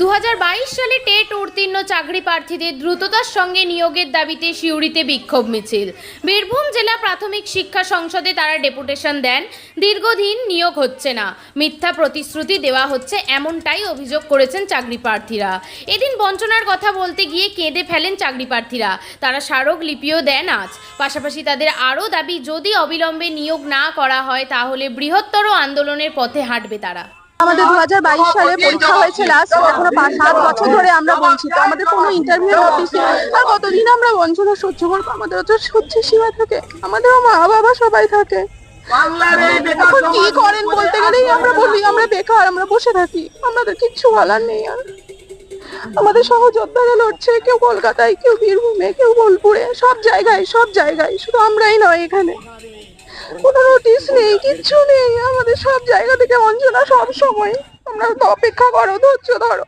দু হাজার বাইশ সালে টেট উত্তীর্ণ চাকরি প্রার্থীদের দ্রুততার সঙ্গে নিয়োগের দাবিতে সিউড়িতে বিক্ষোভ মিছিল। বীরভূম জেলা প্রাথমিক শিক্ষা সংসদে তারা ডেপুটেশন দেন, দীর্ঘদিন নিয়োগ হচ্ছে না। মিথ্যা প্রতিশ্রুতি দেওয়া হচ্ছে এমনটাই অভিযোগ করেছেন চাকরি প্রার্থীরা। এদিন বঞ্চনার কথা বলতে গিয়ে কেঁদে ফেলেন চাকরি প্রার্থীরা। তারা স্মারক লিপিও দেন আজ। পাশাপাশি তাদের আরও দাবি, যদি অবিলম্বে নিয়োগ না করা হয়, তাহলে বৃহত্তর আন্দোলনের পথে হাঁটবে তারা। আমাদের দু হাজার বাইশ সালে পরীক্ষা হয়েছে লাস্ট এখনও পাঁচ সাত বছর ধরে আমরা বঞ্চিত আমাদের কোনো ইন্টারভিউ নোটিস আর কতদিন আমরা বঞ্চনা সহ্য করব? আমাদের তো সহ্য সীমা থাকে। আমাদেরও মা বাবা সবাই থাকে। এখন কি করেন বলতে গেলেই আমরা বলি, আমরা বেকার, আমরা বসে থাকি। আমাদের কিচ্ছু বলার নেই আর। আমাদের সহযোদ্ধারা লড়ছে, কেউ কলকাতায়, কেউ বীরভূমে, কেউ বোলপুরে। সব জায়গায় সব জায়গায়। শুধু আমরাই নয় এখানে। কোনো নোটিশ নেই কিচ্ছু নেই। আমাদের সব জায়গা থেকে বঞ্চনা সব সময়। আমরা তো অপেক্ষা করো ধৈর্য ধরো।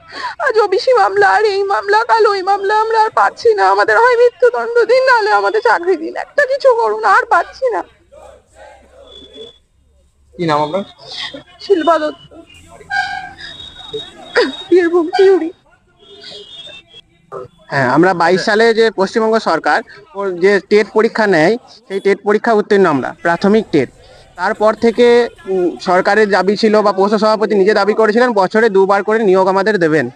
আজ ওবিসি মামলা আর এই মামলা কাল ওই মামলা আমরা আর পাচ্ছি না। আমাদের হয় মৃত্যুদণ্ড দিন নাহলে আমাদের চাকরি দিন। একটা কিছু করুন আর পাচ্ছি না। কি নাম আপনার? শিল্পা দত্ত। বীরভূম চিউড়ি হ্যাঁ আমরা বাইশ সালে যে পশ্চিমবঙ্গ সরকার যে টেট পরীক্ষা নেয় সেই টেট পরীক্ষা উত্তীর্ণ আমরা প্রাথমিক টেট। তারপর থেকে সরকারের দাবি ছিল বা পৌর সভাপতি নিজে দাবি করেছিলেন বছরে দুবার করে নিয়োগ আমাদের দেবেন।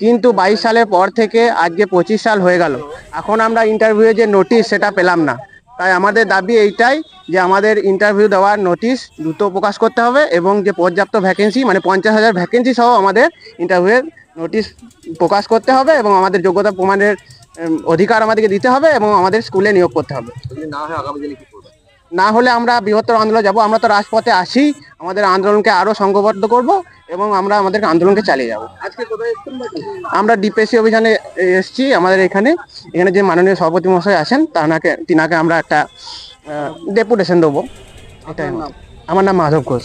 কিন্তু বাইশ সালের পর থেকে আজকে পঁচিশ সাল হয়ে গেল। এখন আমরা ইন্টারভিউ যে নোটিশ সেটা পেলাম না। তাই আমাদের দাবি এইটাই যে আমাদের ইন্টারভিউ দেওয়ার নোটিশ দ্রুত প্রকাশ করতে হবে এবং যে পর্যাপ্ত ভ্যাকেন্সি মানে পঞ্চাশ হাজার ভ্যাকেন্সি সহ আমাদের ইন্টারভিউয়ের নোটিশ প্রকাশ করতে হবে এবং আমাদের যোগ্যতা প্রমাণের অধিকার আমাদেরকে দিতে হবে এবং আমাদের স্কুলে নিয়োগ করতে হবে। না হলে আমরা বৃহত্তর আন্দোলন যাব আমরা তো রাজপথে আসি আমাদের আন্দোলনকে আরও সংঘবদ্ধ করব এবং আমরা আমাদের আন্দোলনকে চালিয়ে যাব। আমরা ডিপিএসসি অভিযানে এসেছি আমাদের এখানে এখানে যে মাননীয় সভাপতি মহাশয় আছেন তানাকে তিনাকে আমরা একটা ডেপুটেশন দেবো। এটাই। আমার নাম মাধব ঘোষ।